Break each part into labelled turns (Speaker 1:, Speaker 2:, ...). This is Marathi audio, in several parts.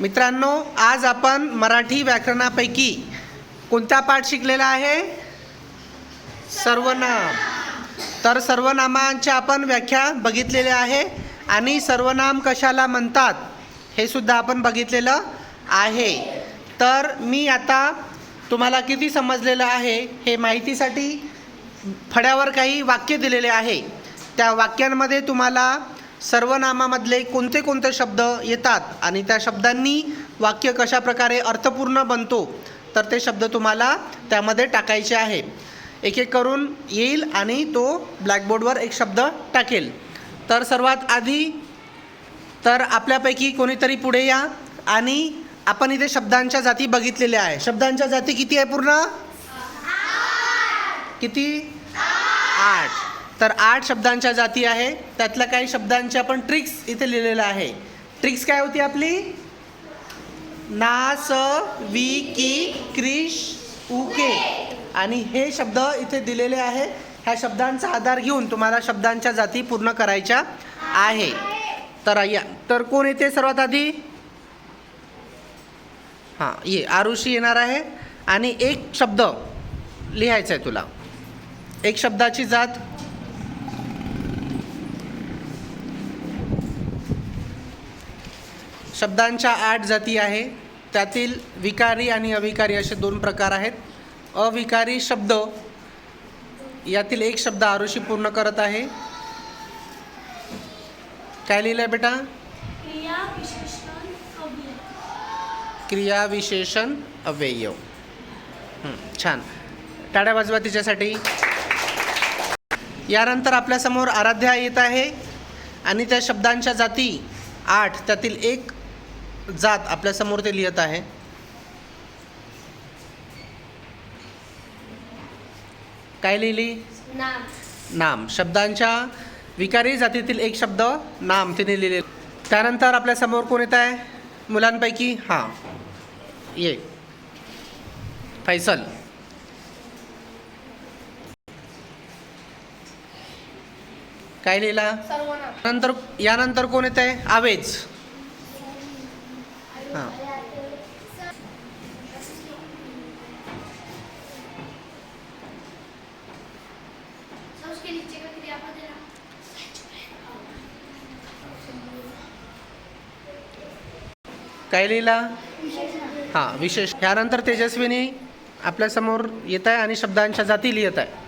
Speaker 1: मित्रांनो आज आपण मराठी व्याकरणापैकी कोणता पाठ शिकलेला आहे? सर्वनाम. तर सर्वनामांच्या आपण व्याख्या बघितलेल्या आहे आणि सर्वनाम कशाला म्हणतात हे सुद्धा आपण बघितलेलं आहे. तर मी आता तुम्हाला किती समजलेलं आहे हे माहितीसाठी फड्यावर काही वाक्य दिलेले आहे. त्या वाक्यांमध्ये तुम्हाला सर्वनामामधले कोणते कोणते शब्द येतात आणि त्या शब्दांनी वाक्य कशा प्रकारे अर्थपूर्ण बनतो तर ते शब्द तुम्हाला त्यामध्ये टाकायचे आहे. एक एक करून येईल आणि तो ब्लॅकबोर्डवर एक शब्द टाकेल. तर सर्वात आधी तर आपल्यापैकी कोणीतरी पुढे या आणि आपण इथे शब्दांच्या जाती बघितलेल्या आहे. शब्दांच्या जाती किती आहे पूर्ण? किती? आठ. तर आठ शब्दांच्या जाती आहे. त्यातल्या काही शब्दांच्या आपण ट्रिक्स इथे लिहिलेलं आहे. ट्रिक्स काय होती आपली? ना स वी की क्रिश उके आणि हे शब्द इथे दिलेले आहे. ह्या शब्दांचा आधार घेऊन तुम्हाला शब्दांच्या जाती पूर्ण करायच्या आहे. तर या तर कोण येते सर्वात आधी? हां ये आरुषी येणार आहे. आणि एक शब्द लिहायचा आहे तुला. एक शब्दाची जात शब्दांच्या आठ जाती आहे. त्यातील विकारी आणि अविकारी असे दोन प्रकार आहेत. अविकारी शब्द यातील एक शब्द आरुषी पूर्ण करत आहे. काय लिहिलं आहे बेटा?
Speaker 2: क्रिया विशेषण अव्यय.
Speaker 1: छान. टाळ्या वाजवा तिच्यासाठी. यानंतर आपल्यासमोर आराध्या येत आहे. आणि त्या शब्दांच्या जाती आठ त्यातील एक जात आपल्यासमोर ते लिहित आहे. काय लिहिली?
Speaker 2: नाम.
Speaker 1: नाम. शब्दांच्या विकारी जातीतील एक शब्द नाम तिने लिहिले. त्यानंतर आपल्यासमोर कोण येत आहे? मुलांपैकी हां. ये. फैसल. काय लिहिला? नंतर यानंतर कोण येत आहे? आवेज हां
Speaker 2: संस्कृतीचे क्रियापद
Speaker 1: काय लिहिला? हां विशेष. त्यानंतर तेजस्विनी आपल्यासमोर येत आहे आणि शब्दांच्या जाती लिहित आहे.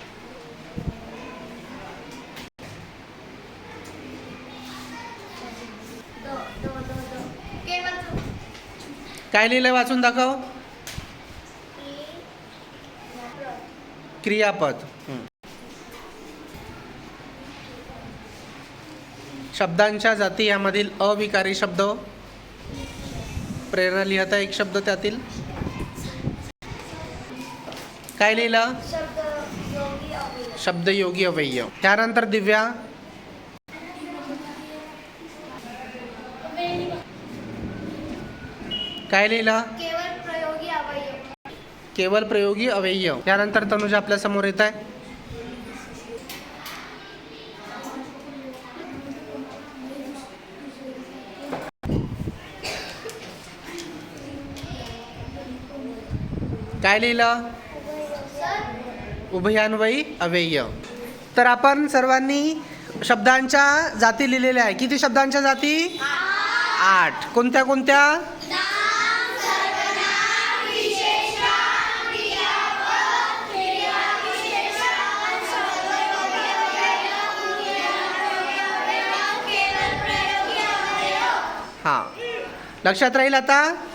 Speaker 1: काय लिहिलं वाचून दाखव. क्रियापद. शब्दांच्या जाती यामधील अविकारी शब्द प्रेरणा लिहित आहे एक शब्द त्यातील? काय लिहिलं?
Speaker 2: शब्द योगी अव्यय.
Speaker 1: त्यानंतर दिव्या? काय लिहिलं?
Speaker 2: केवळ प्रयोगी अवयव
Speaker 1: केवळ प्रयोगी अवय्य. त्यानंतर तनुज आपल्यासमोर येत आहे. काय लिहिलं? उभयान्वयी अव्यय. तर आपण सर्वांनी शब्दांच्या जाती लिहिलेल्या आहे. किती शब्दांच्या जाती? आठ. कोणत्या कोणत्या? हां. लक्षात राहील आता?